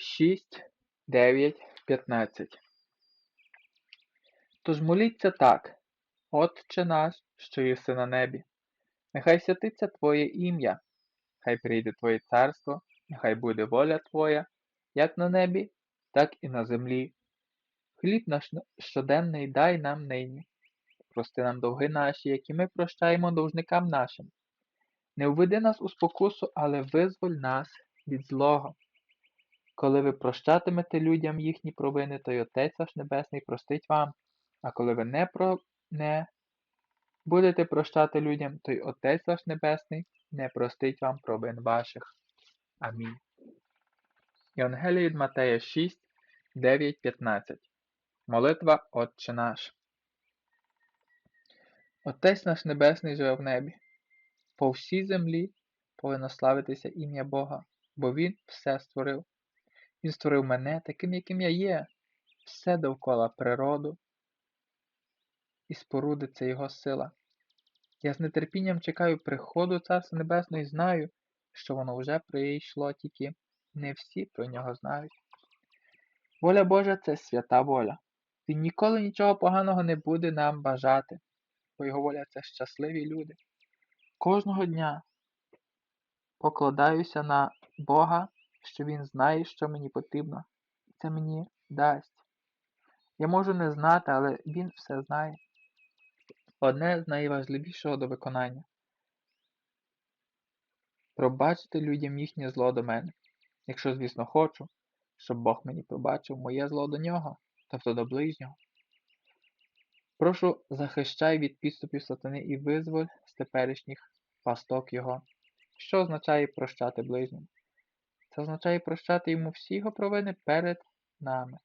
6, 9, 15 Тож моліться так, Отче наш, що єси на небі, нехай святиться Твоє ім'я, хай прийде Твоє царство, нехай буде воля Твоя, як на небі, так і на землі. Хліб наш щоденний дай нам нині. Прости нам довги наші, які ми прощаємо должникам нашим. Не введи нас у спокусу, але визволь нас від злого. Коли ви прощатимете людям їхні провини, то й Отець ваш Небесний простить вам, а коли ви не, про... не будете прощати людям, то й Отець ваш Небесний не простить вам провин ваших. Амінь. Євангеліє від Матея 6, 9, 15 Молитва Отче наш. Отець наш Небесний живе в небі. По всій землі повинно славитися ім'я Бога, бо Він все створив. Він створив мене таким, яким я є, все довкола природу і споруди це Його сила. Я з нетерпінням чекаю приходу Царства Небесного і знаю, що воно вже прийшло, тільки не всі про нього знають. Воля Божа це свята воля. Він ніколи нічого поганого не буде нам бажати, бо його воля це щасливі люди. Кожного дня покладаюся на Бога, що Він знає, що мені потрібно, і це мені дасть. Я можу не знати, але Він все знає. Одне з найважливішого до виконання пробачити людям їхнє зло до мене, якщо, звісно, хочу, щоб Бог мені пробачив моє зло до нього, тобто до ближнього. Прошу, захищай від підступів сатани і визволь з теперішніх пасток його. Що означає прощати ближньому? Це означає прощати йому всі його провини перед нами.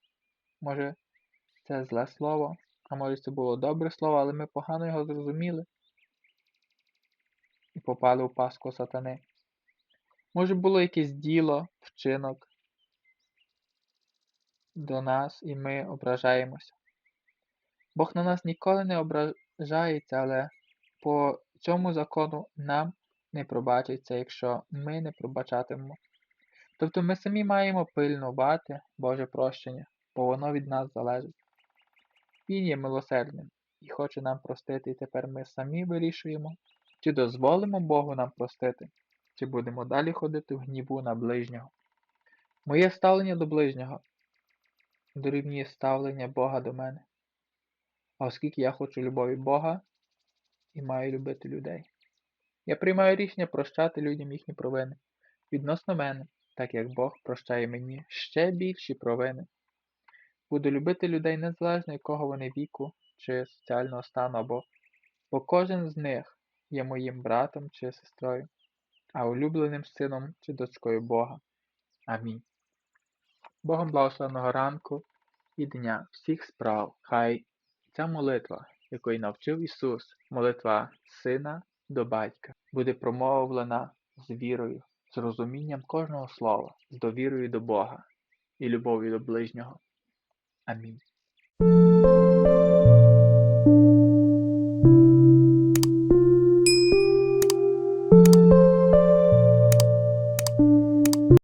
Може, це зле слово, а може це було добре слово, але ми погано його зрозуміли і попали у паску сатани. Може, було якесь діло, вчинок до нас, і ми ображаємося. Бог на нас ніколи не ображається, але по цьому закону нам не пробачиться, якщо ми не пробачатимемо. Тобто ми самі маємо пильнувати Боже прощення, бо воно від нас залежить. Він є милосердним і хоче нам простити, і тепер ми самі вирішуємо, чи дозволимо Богу нам простити, чи будемо далі ходити в гніву на ближнього. Моє ставлення до ближнього дорівнює ставлення Бога до мене. Оскільки я хочу любові Бога і маю любити людей. Я приймаю рішення прощати людям їхні провини відносно мене, так як Бог прощає мені ще більші провини. Буду любити людей незалежно якого вони віку чи соціального стану, або бо кожен з них є моїм братом чи сестрою, а улюбленим сином чи дочкою Бога. Амінь. Богом благословеного ранку і дня всіх справ. Хай ця молитва, якої навчив Ісус, молитва Сина до Батька, буде промовлена з вірою, з розумінням кожного слова, з довірою до Бога і любов'ю до ближнього. Амінь.